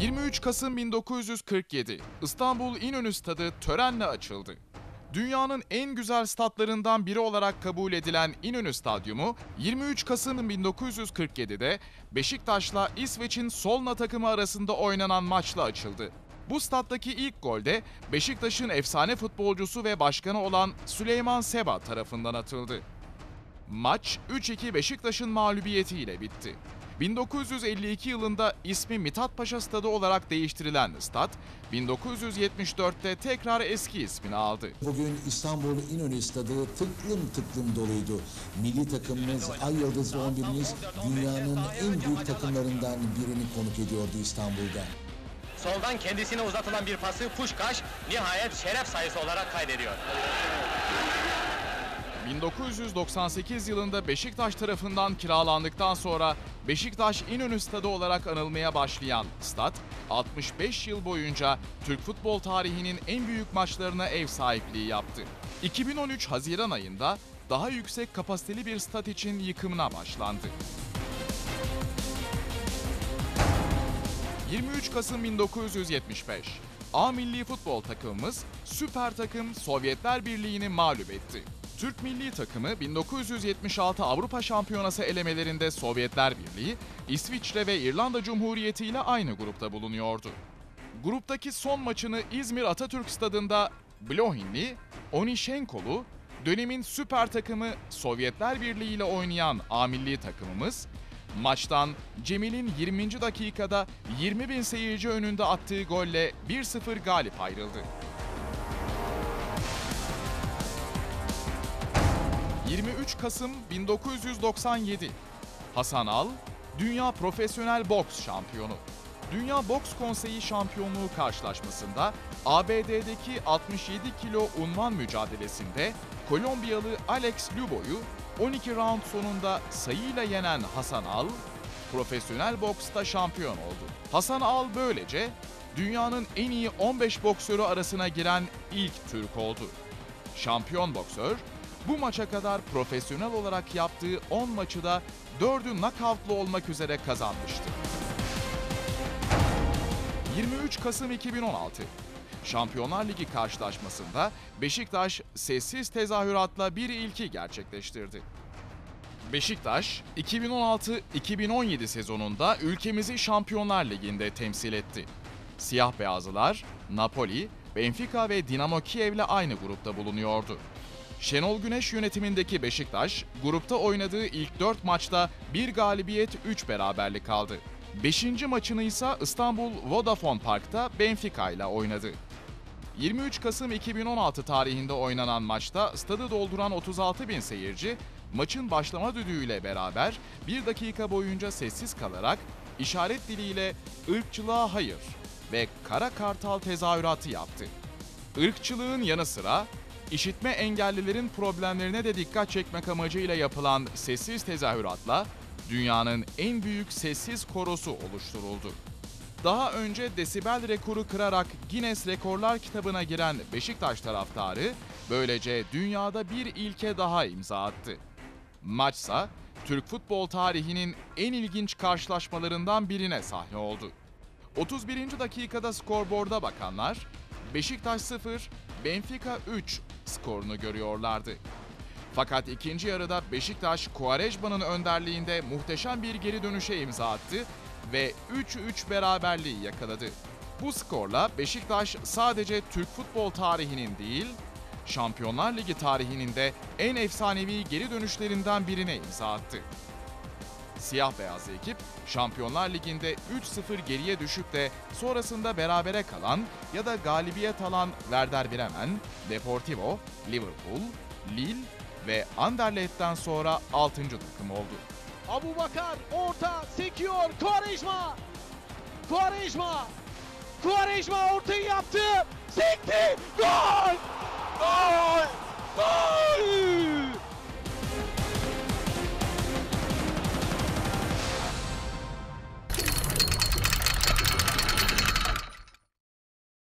23 Kasım 1947 İstanbul İnönü Stadı törenle açıldı. Dünyanın en güzel statlarından biri olarak kabul edilen İnönü Stadyumu 23 Kasım 1947'de Beşiktaş'la İsveç'in Solna takımı arasında oynanan maçla açıldı. Bu stattaki ilk golde Beşiktaş'ın efsane futbolcusu ve başkanı olan Süleyman Seba tarafından atıldı. Maç 3-2 Beşiktaş'ın mağlubiyetiyle bitti. 1952 yılında ismi Mithat Paşa Stadı olarak değiştirilen stat, 1974'te tekrar eski ismini aldı. Bugün İstanbul İnönü Stadı tıklım tıklım doluydu. Milli takımımız Ay Yıldızlı 11'imiz dünyanın en büyük takımlarından birini konuk ediyordu İstanbul'da. Soldan kendisine uzatılan bir pası Puşkaş nihayet şeref sayısı olarak kaydediyor. 1998 yılında Beşiktaş tarafından kiralandıktan sonra Beşiktaş İnönü Stadı olarak anılmaya başlayan stat, 65 yıl boyunca Türk futbol tarihinin en büyük maçlarına ev sahipliği yaptı. 2013 Haziran ayında daha yüksek kapasiteli bir stat için yıkımına başlandı. 23 Kasım 1975 A milli futbol takımımız süper takım Sovyetler Birliği'ni mağlup etti. Türk milli takımı 1976 Avrupa Şampiyonası elemelerinde Sovyetler Birliği, İsviçre ve İrlanda Cumhuriyeti ile aynı grupta bulunuyordu. Gruptaki son maçını İzmir Atatürk Stadında Blohinli, Onişenkolu, dönemin süper takımı Sovyetler Birliği ile oynayan A milli takımımız, maçtan Cemil'in 20. dakikada 20 bin seyirci önünde attığı golle 1-0 galip ayrıldı. 23 Kasım 1997 Hasan Al, Dünya Profesyonel Boks Şampiyonu. Dünya Boks Konseyi Şampiyonluğu karşılaşmasında ABD'deki 67 kilo unvan mücadelesinde Kolombiyalı Alex Lubo'yu 12 round sonunda sayıyla yenen Hasan Al, profesyonel boksta şampiyon oldu. Hasan Al böylece dünyanın en iyi 15 boksörü arasına giren ilk Türk oldu. Şampiyon boksör, bu maça kadar profesyonel olarak yaptığı 10 maçı da 4'ü knockoutlu olmak üzere kazanmıştı. 23 Kasım 2016 Şampiyonlar Ligi karşılaşmasında Beşiktaş sessiz tezahüratla bir ilki gerçekleştirdi. Beşiktaş 2016-2017 sezonunda ülkemizi Şampiyonlar Ligi'nde temsil etti. Siyah beyazlılar Napoli, Benfica ve Dinamo Kiev'le aynı grupta bulunuyordu. Şenol Güneş yönetimindeki Beşiktaş, grupta oynadığı ilk 4 maçta bir galibiyet 3 beraberlik aldı. 5. maçını ise İstanbul Vodafone Park'ta Benfica ile oynadı. 23 Kasım 2016 tarihinde oynanan maçta stadı dolduran 36 bin seyirci, maçın başlama düdüğüyle beraber bir dakika boyunca sessiz kalarak işaret diliyle ırkçılığa hayır ve kara kartal tezahüratı yaptı. Irkçılığın yanı sıra işitme engellilerin problemlerine de dikkat çekmek amacıyla yapılan sessiz tezahüratla dünyanın en büyük sessiz korosu oluşturuldu. Daha önce desibel rekoru kırarak Guinness Rekorlar kitabına giren Beşiktaş taraftarı böylece dünyada bir ilke daha imza attı. Maçsa Türk futbol tarihinin en ilginç karşılaşmalarından birine sahne oldu. 31. dakikada skorboarda bakanlar Beşiktaş 0, Benfica 3 skorunu görüyorlardı. Fakat ikinci yarıda Beşiktaş Kuarejma'nın önderliğinde muhteşem bir geri dönüşe imza attı ve 3-3 beraberliği yakaladı. Bu skorla Beşiktaş sadece Türk futbol tarihinin değil, Şampiyonlar Ligi tarihinin de en efsanevi geri dönüşlerinden birine imza attı. Siyah beyaz ekip Şampiyonlar Ligi'nde 3-0 geriye düşüp de sonrasında berabere kalan ya da galibiyet alan Werder Bremen, Deportivo, Liverpool, Lille ve Anderlecht'ten sonra 6. takım oldu. Abu Bakar orta sekiyor Quaresma. Quaresma. Quaresma ortayı yaptı. Sekti. Gol! Gol! Gol!